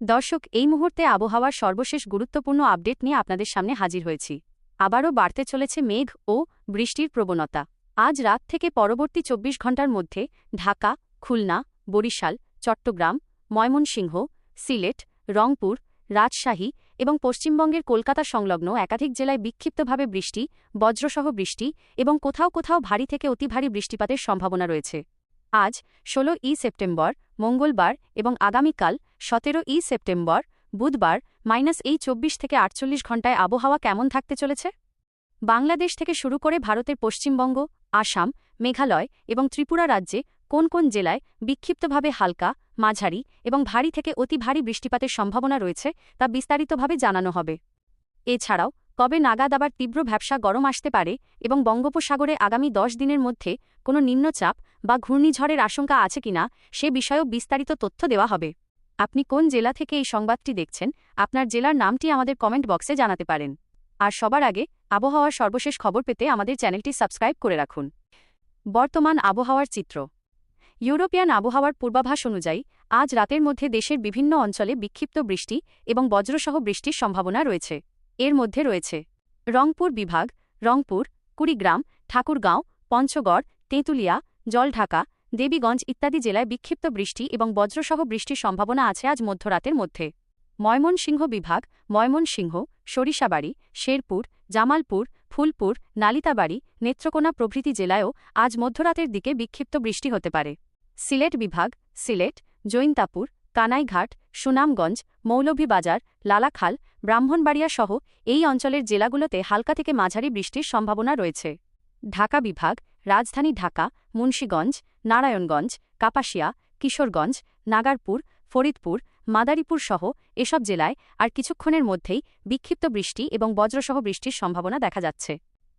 দর্শক, এই মুহূর্তে আবহাওয়ার সর্বশেষ গুরুত্বপূর্ণ আপডেট নিয়ে আপনাদের সামনে হাজির হয়েছি। আবারও বাড়তে চলেছে মেঘ ও বৃষ্টির প্রবণতা। আজ রাত থেকে পরবর্তী চব্বিশ ঘণ্টার মধ্যে ঢাকা, খুলনা, বরিশাল, চট্টগ্রাম, ময়মনসিংহ, সিলেট, রংপুর, রাজশাহী এবং পশ্চিমবঙ্গের কলকাতা সংলগ্ন একাধিক জেলায় বিক্ষিপ্তভাবে বৃষ্টি, বজ্রসহ বৃষ্টি এবং কোথাও কোথাও ভারী থেকে অতি ভারী বৃষ্টিপাতের সম্ভাবনা রয়েছে। আজ, ষোলো ই সেপ্টেম্বর, মঙ্গলবার এবং আগামীকাল সতেরো ই সেপ্টেম্বর, বুধবার, মাইনাস এই চব্বিশ থেকে আটচল্লিশ ঘণ্টায় আবহাওয়া কেমন থাকতে চলেছে? বাংলাদেশ থেকে শুরু করে ভারতের পশ্চিমবঙ্গ, আসাম, মেঘালয় এবং ত্রিপুরা রাজ্যে কোন কোন জেলায় বিক্ষিপ্তভাবে হালকা, মাঝারি এবং ভারী থেকে অতি ভারী বৃষ্টিপাতের সম্ভাবনা রয়েছে তা বিস্তারিতভাবে জানানো হবে। এছাড়াও, কবে নাগাদ আবার তীব্র ভ্যাবসা গরম আসতে পারে এবং বঙ্গোপসাগরে আগামী দশ দিনের মধ্যে কোনো নিম্নচাপ বা ঘূর্ণিঝড়ের আশঙ্কা আছে কিনা সে বিষয়েও বিস্তারিত তথ্য দেওয়া হবে। আপনি কোন জেলা থেকে এই সংবাদটি দেখছেন, আপনার জেলার নামটি আমাদের কমেন্ট বক্সে জানাতে পারেন। আর সবার আগে, আবহাওয়ার সর্বশেষ খবর পেতে আমাদের চ্যানেলটি সাবস্ক্রাইব করে রাখুন। বর্তমান আবহাওয়ার চিত্র। ইউরোপিয়ান আবহাওয়ার পূর্বাভাস অনুযায়ী, আজ রাতের মধ্যে দেশের বিভিন্ন অঞ্চলে বিক্ষিপ্ত বৃষ্টি এবং বজ্রসহ বৃষ্টির সম্ভাবনা রয়েছে। এর মধ্যে রয়েছে রংপুর বিভাগ, রংপুর, কুড়িগ্রাম, ঠাকুরগাঁও, পঞ্চগড়, তেঁতুলিয়া, জলঢাকা দেবীগঞ্জ ইত্যাদি জেলায় বিক্ষিপ্ত বৃষ্টি এবং বজ্রসহ বৃষ্টির সম্ভাবনা আছে আজ মধ্যরাতের মধ্যে। ময়মনসিংহ বিভাগ, ময়মনসিংহ, সরিষাবাড়ি, শেরপুর, জামালপুর, ফুলপুর, নালিতাবাড়ি, নেত্রকোনা প্রভৃতি জেলায়ও আজ মধ্যরাতের দিকে বিক্ষিপ্ত বৃষ্টি হতে পারে। সিলেট বিভাগ, সিলেট, জৈন্তাপুর, কানাইঘাট, সুনামগঞ্জ, মৌলভীবাজার, লালাখাল, ব্রাহ্মণবাড়িয়া সহ এই অঞ্চলের জেলাগুলোতে হালকা থেকে মাঝারি বৃষ্টির সম্ভাবনা রয়েছে। ঢাকা বিভাগ, রাজধানী ঢাকা, মুন্সীগঞ্জ নারায়ণগঞ্জ, কাপাসিয়া, কিশোরগঞ্জ, নাগারপুর, ফরিদপুর মাদারীপুর সহ এসব জেলায় আর কিছুক্ষণের মধ্যেই বিক্ষিপ্ত বৃষ্টি এবং বজ্রসহ বৃষ্টির সম্ভাবনা দেখা যাচ্ছে।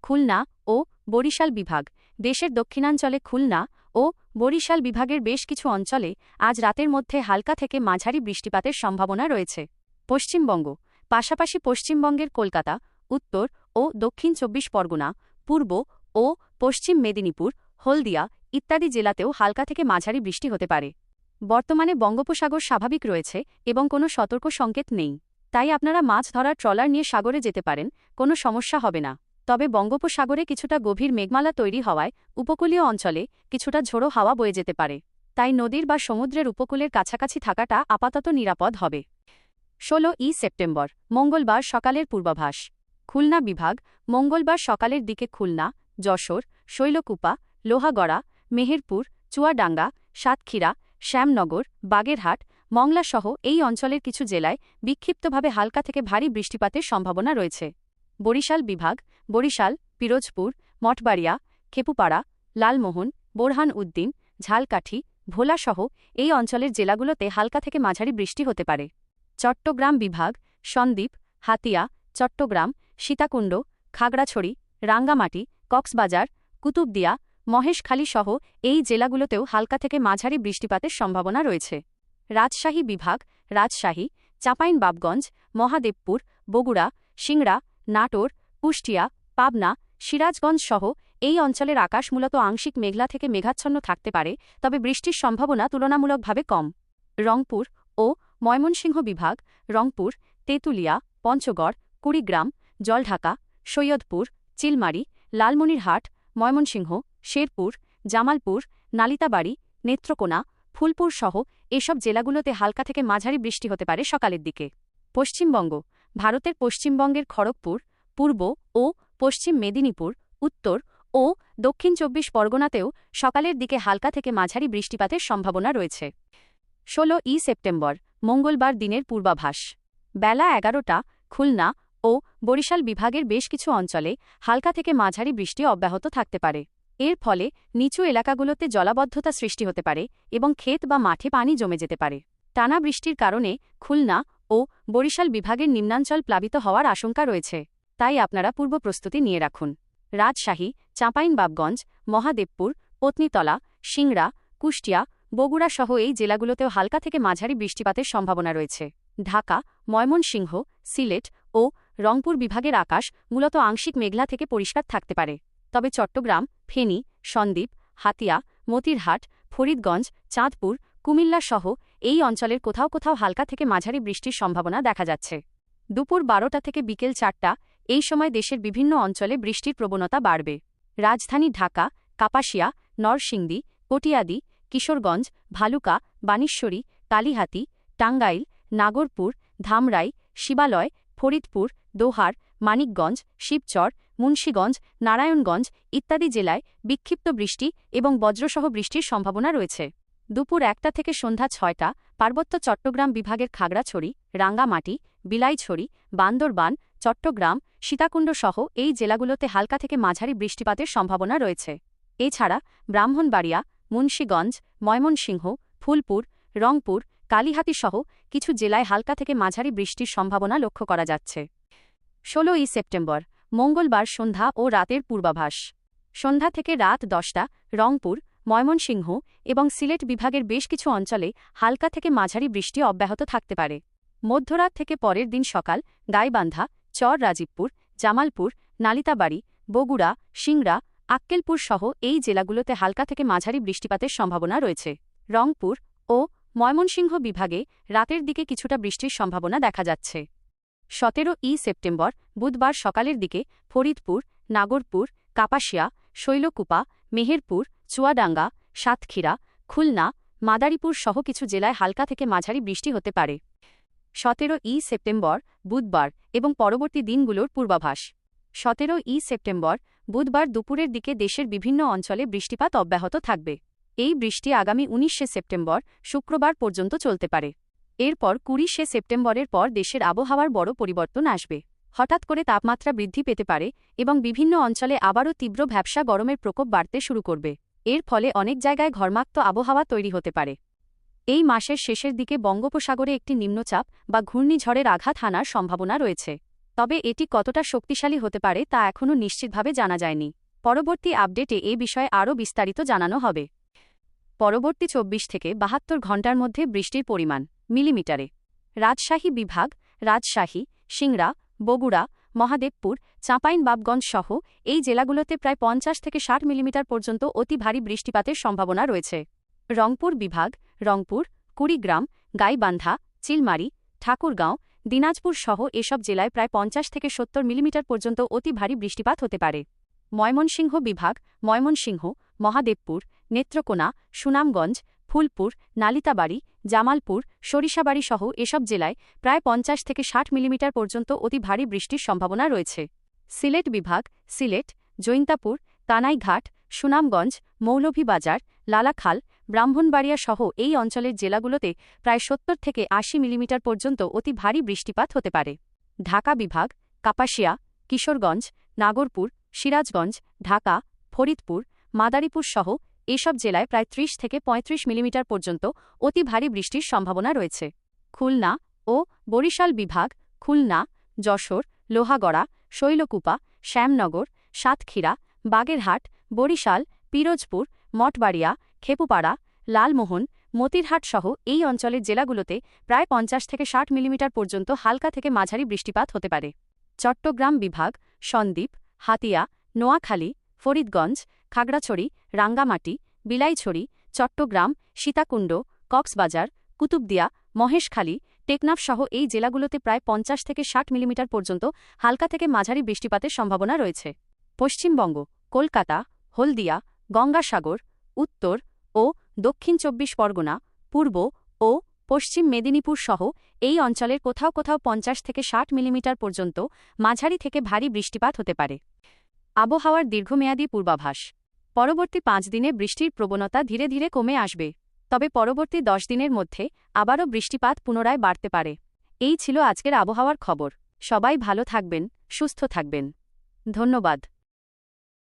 খুলনা ও বরিশাল বিভাগ, দেশের দক্ষিণাঞ্চলে খুলনা ও বরিশাল বিভাগের বেশ কিছু অঞ্চলে আজ রাতের মধ্যে হালকা থেকে মাঝারি বৃষ্টিপাতের সম্ভাবনা রয়েছে। পশ্চিমবঙ্গ, পাশাপাশি পশ্চিমবঙ্গের কলকাতা, উত্তর ও দক্ষিণ চব্বিশ পরগনা, পূর্ব ও পশ্চিম মেদিনীপুর, হলদিয়া ইত্যাদি জেলাতেও হালকা থেকে মাঝারি বৃষ্টি হতে পারে। বর্তমানে বঙ্গোপসাগর স্বাভাবিক রয়েছে এবং কোনো সতর্ক সংকেত নেই। তাই আপনারা মাছ ধরার ট্রলার নিয়ে সাগরে যেতে পারেন, কোনো সমস্যা হবে না। তবে বঙ্গোপসাগরে কিছুটা গভীর মেঘমালা তৈরি হওয়ায় উপকূলীয় অঞ্চলে কিছুটা ঝোড়ো হাওয়া বয়ে যেতে পারে। তাই নদীর বা সমুদ্রের উপকূলের কাছাকাছি থাকাটা আপাতত নিরাপদ হবে। ষোলো ই সেপ্টেম্বর, মঙ্গলবার সকালের পূর্বাভাস। খুলনা বিভাগ, মঙ্গলবার সকালের দিকে খুলনা, যশোর, শৈলকুপা, লোহাগড়া মেহেরপুর, চুয়াডাঙ্গা, সাতক্ষীরা, শ্যামনগর, বাগেরহাট, মংলাসহ এই অঞ্চলের কিছু জেলায় বিক্ষিপ্তভাবে হালকা থেকে ভারী বৃষ্টিপাতের সম্ভাবনা রয়েছে। বরিশাল বিভাগ, বরিশাল, পিরোজপুর, মঠবাড়িয়া, খেপুপাড়া, লালমোহন বোরহান উদ্দিন ঝালকাঠি, ভোলাসহ এই অঞ্চলের জেলাগুলোতে হালকা থেকে মাঝারি বৃষ্টি হতে পারে। চট্টগ্রাম বিভাগ, সন্দ্বীপ, হাতিয়া, চট্টগ্রাম, সীতাকুণ্ড, খাগড়াছড়ি, রাঙ্গামাটি, কক্সবাজার, কুতুবদিয়া মহেশখালী সহ এই জেলাগুলোতেও হালকা থেকে মাঝারি বৃষ্টিপাতের সম্ভাবনা রয়েছে। রাজশাহী বিভাগ, রাজশাহী, চাঁপাইনবাবগঞ্জ, মহাদেবপুর, বগুড়া, সিংড়া, নাটোর, কুষ্টিয়া, পাবনা, সিরাজগঞ্জ সহ এই অঞ্চলের আকাশ মূলত আংশিক মেঘলা থেকে মেঘাচ্ছন্ন থাকতে পারে, তবে বৃষ্টির সম্ভাবনা তুলনামূলকভাবে কম। রংপুর ও ময়মনসিংহ বিভাগ, রংপুর, তেঁতুলিয়া, পঞ্চগড়, কুড়িগ্রাম, জলঢাকা, সৈয়দপুর, চিলমারি, লালমনিরহাট, ময়মনসিংহ শেরপুর, জামালপুর, নালিতাবাড়ি, নেত্রকোনা, ফুলপুর সহ এসব জেলাগুলোতে হালকা থেকে মাঝারি বৃষ্টি হতে পারে সকালের দিকে। পশ্চিমবঙ্গ, ভারতের পশ্চিমবঙ্গের খড়গপুর, পূর্ব ও পশ্চিম মেদিনীপুর, উত্তর ও দক্ষিণ চব্বিশ পরগনাতেও সকালের দিকে হালকা থেকে মাঝারি বৃষ্টিপাতের সম্ভাবনা রয়েছে। ষোলো ই সেপ্টেম্বর, মঙ্গলবার দিনের পূর্বাভাস। বেলা এগারোটা, খুলনা ও বরিশাল বিভাগের বেশ কিছু অঞ্চলে হালকা থেকে মাঝারি বৃষ্টি অব্যাহত থাকতে পারে। এর ফলে নিচু এলাকাগুলোতে জলাবদ্ধতা সৃষ্টি হতে পারে এবং ক্ষেত বা মাঠে পানি জমে যেতে পারে। টানা বৃষ্টির কারণে খুলনা ও বরিশাল বিভাগের নিম্নাঞ্চল প্লাবিত হওয়ার আশঙ্কা রয়েছে, তাই আপনারা পূর্ব প্রস্তুতি নিয়ে রাখুন। রাজশাহী, চাঁপাইনবাবগঞ্জ, মহাদেবপুর, পত্নীতলা, সিংড়া, কুষ্টিয়া, বগুড়া সহ এই জেলাগুলোতেও হালকা থেকে মাঝারি বৃষ্টিপাতের সম্ভাবনা রয়েছে। ঢাকা, ময়মনসিংহ, সিলেট ও রংপুর বিভাগের আকাশ মূলত আংশিক মেঘলা থেকে পরিষ্কার থাকতে পারে। তবে চট্টগ্রাম, ফেনী, সন্দ্বীপ, হাতিয়া, মতিরহাট, ফরিদগঞ্জ, চাঁদপুর, কুমিল্লা সহ এই অঞ্চলের কোথাও কোথাও হালকা থেকে মাঝারি বৃষ্টির সম্ভাবনা দেখা যাচ্ছে। দুপুর বারোটা থেকে বিকেল চারটা, এই সময় দেশের বিভিন্ন অঞ্চলে বৃষ্টির প্রবণতা বাড়বে। রাজধানী ঢাকা, কাপাসিয়া, নরসিংদী, কটিয়াদি, কিশোরগঞ্জ, ভালুকা বানেশ্বরী কালিহাতি, টাঙ্গাইল, নাগরপুর, ধামরাই, শিবালয়, ফরিদপুর, দোহার, মানিকগঞ্জ, শিবচর মুন্সীগঞ্জ, নারায়ণগঞ্জ ইত্যাদি জেলায় বিক্ষিপ্ত বৃষ্টি এবং বজ্রসহ বৃষ্টির সম্ভাবনা রয়েছে। দুপুর একটা থেকে সন্ধ্যা ছয়টা পার্বত্য চট্টগ্রাম বিভাগের খাগড়াছড়ি, রাঙ্গামাটি, বিলাইছড়ি, বান্দরবান, চট্টগ্রাম সীতাকুণ্ড সহ এই জেলাগুলোতে হালকা থেকে মাঝারি বৃষ্টিপাতের সম্ভাবনা রয়েছে। এছাড়া ব্রাহ্মণবাড়িয়া, মুন্সীগঞ্জ, ময়মনসিংহ, ফুলপুর, রংপুর কালিহাতি সহ কিছু জেলায় হালকা থেকে মাঝারি বৃষ্টির সম্ভাবনা লক্ষ্য করা যাচ্ছে। ষোলোই সেপ্টেম্বর মঙ্গলবার সন্ধ্যা ও রাতের পূর্বাভাস। সন্ধ্যা থেকে রাত দশটা, রংপুর, ময়মনসিংহ এবং সিলেট বিভাগের বেশ কিছু অঞ্চলে হালকা থেকে মাঝারি বৃষ্টি অব্যাহত থাকতে পারে। মধ্যরাত থেকে পরের দিন সকাল, গাইবান্ধা, চর রাজীবপুর, জামালপুর, নালিতাবাড়ি, বগুড়া, সিংড়া, আক্কেলপুর সহ এই জেলাগুলোতে হালকা থেকে মাঝারি বৃষ্টিপাতের সম্ভাবনা রয়েছে। রংপুর ও ময়মনসিংহ বিভাগে রাতের দিকে কিছুটা বৃষ্টির সম্ভাবনা দেখা যাচ্ছে। সতেরো ই সেপ্টেম্বর, বুধবার সকালের দিকে ফরিদপুর, নাগরপুর, কাপাসিয়া, শৈলকুপা, মেহেরপুর, চুয়াডাঙ্গা, সাতক্ষীরা, খুলনা, মাদারীপুর সহ কিছু জেলায় হালকা থেকে মাঝারি বৃষ্টি হতে পারে। সতেরো ই সেপ্টেম্বর, বুধবার এবং পরবর্তী দিনগুলোর পূর্বাভাস। সতেরো ই সেপ্টেম্বর, বুধবার দুপুরের দিকে দেশের বিভিন্ন অঞ্চলে বৃষ্টিপাত অব্যাহত থাকবে। এই বৃষ্টি আগামী উনিশে সেপ্টেম্বর, শুক্রবার পর্যন্ত চলতে পারে। এরপর কুড়িশে সেপ্টেম্বরের পর দেশের আবহাওয়ার বড় পরিবর্তন আসবে। হঠাৎ করে তাপমাত্রা বৃদ্ধি পেতে পারে এবং বিভিন্ন অঞ্চলে আবারও তীব্র ভ্যাবসা গরমের প্রকোপ বাড়তে শুরু করবে। এর ফলে অনেক জায়গায় ঘর্মাক্ত আবহাওয়া তৈরি হতে পারে। এই মাসের শেষের দিকে বঙ্গোপসাগরে একটি নিম্নচাপ বা ঘূর্ণিঝড়ের আঘাত হানার সম্ভাবনা রয়েছে। তবে এটি কতটা শক্তিশালী হতে পারে তা এখনও নিশ্চিতভাবে জানা যায়নি। পরবর্তী আপডেটে এ বিষয়ে আরও বিস্তারিত জানানো হবে। পরবর্তী চব্বিশ থেকে বাহাত্তর ঘণ্টার মধ্যে বৃষ্টির পরিমাণ, মিলিমিটারে। রাজশাহী বিভাগ, রাজশাহী, সিংড়া, বগুড়া, মহাদেবপুর, চাঁপাইনবাবগঞ্জ সহ এই জেলাগুলোতে প্রায় পঞ্চাশ থেকে ষাট মিলিমিটার পর্যন্ত অতি ভারী বৃষ্টিপাতের সম্ভাবনা রয়েছে। রংপুর বিভাগ, রংপুর, কুড়িগ্রাম, গাইবান্ধা, চিলমারি, ঠাকুরগাঁও, দিনাজপুর সহ এসব জেলায় প্রায় পঞ্চাশ থেকে সত্তর মিলিমিটার পর্যন্ত অতি ভারী বৃষ্টিপাত হতে পারে। ময়মনসিংহ বিভাগ, ময়মনসিংহ, মহাদেবপুর নেত্রকোনা, সুনামগঞ্জ, ফুলপুর, নালিতাবাড়ি, জামালপুর, সরিষাবাড়ি সহ এসব জেলায় প্রায় পঞ্চাশ থেকে ষাট মিলিমিটার পর্যন্ত অতি ভারী বৃষ্টির সম্ভাবনা রয়েছে। সিলেট বিভাগ, সিলেট, জৈন্তাপুর, তানাইঘাট, সুনামগঞ্জ, মৌলভীবাজার, লালাখাল, ব্রাহ্মণবাড়িয়া সহ এই অঞ্চলের জেলাগুলোতে প্রায় সত্তর থেকে আশি মিলিমিটার পর্যন্ত অতি ভারী বৃষ্টিপাত হতে পারে। ঢাকা বিভাগ, কাপাসিয়া, কিশোরগঞ্জ, নাগরপুর, সিরাজগঞ্জ, ঢাকা, ফরিদপুর, মাদারীপুর সহ এসব জেলায় প্রায় ত্রিশ থেকে ৩৫ মিলিমিটার পর্যন্ত অতি ভারী বৃষ্টির সম্ভাবনা রয়েছে। খুলনা ও বরিশাল বিভাগ, খুলনা, যশোর, লোহাগড়া, শৈলকুপা, শ্যামনগর, সাতক্ষীরা, বাগেরহাট, বরিশাল, পিরোজপুর, মঠবাড়িয়া, খেপুপাড়া, লালমোহন, মতিরহাট সহ এই অঞ্চলের জেলাগুলোতে প্রায় পঞ্চাশ থেকে ষাট মিলিমিটার পর্যন্ত হালকা থেকে মাঝারি বৃষ্টিপাত হতে পারে। চট্টগ্রাম বিভাগ, সন্দ্বীপ, হাতিয়া, নোয়াখালী, ফরিদগঞ্জ খাগড়াছড়ি, রাঙ্গামাটি, বিলাইছড়ি, চট্টগ্রাম, সীতাকুণ্ড, কক্সবাজার, কুতুবদিয়া, মহেশখালী, টেকনাফ সহ এই জেলাগুলোতে প্রায় পঞ্চাশ থেকে ষাট মিলিমিটার পর্যন্ত হালকা থেকে মাঝারি বৃষ্টিপাতের সম্ভাবনা রয়েছে। পশ্চিমবঙ্গ, কলকাতা, হলদিয়া, গঙ্গাসাগর, উত্তর ও দক্ষিণ চব্বিশ পরগনা, পূর্ব ও পশ্চিম মেদিনীপুর সহ এই অঞ্চলের কোথাও কোথাও পঞ্চাশ থেকে ষাট মিলিমিটার পর্যন্ত মাঝারি থেকে ভারী বৃষ্টিপাত হতে পারে। আবহাওয়ার দীর্ঘমেয়াদী পূর্বাভাস পরবর্তী পাঁচ দিনে বৃষ্টির প্রবণতা ধীরে ধীরে কমে আসবে, তবে পরবর্তী দশ দিনের মধ্যে আবারও বৃষ্টিপাত পুনরায় বাড়তে পারে। এই ছিল আজকের আবহাওয়ার খবর। সবাই ভালো থাকবেন, সুস্থ থাকবেন। ধন্যবাদ।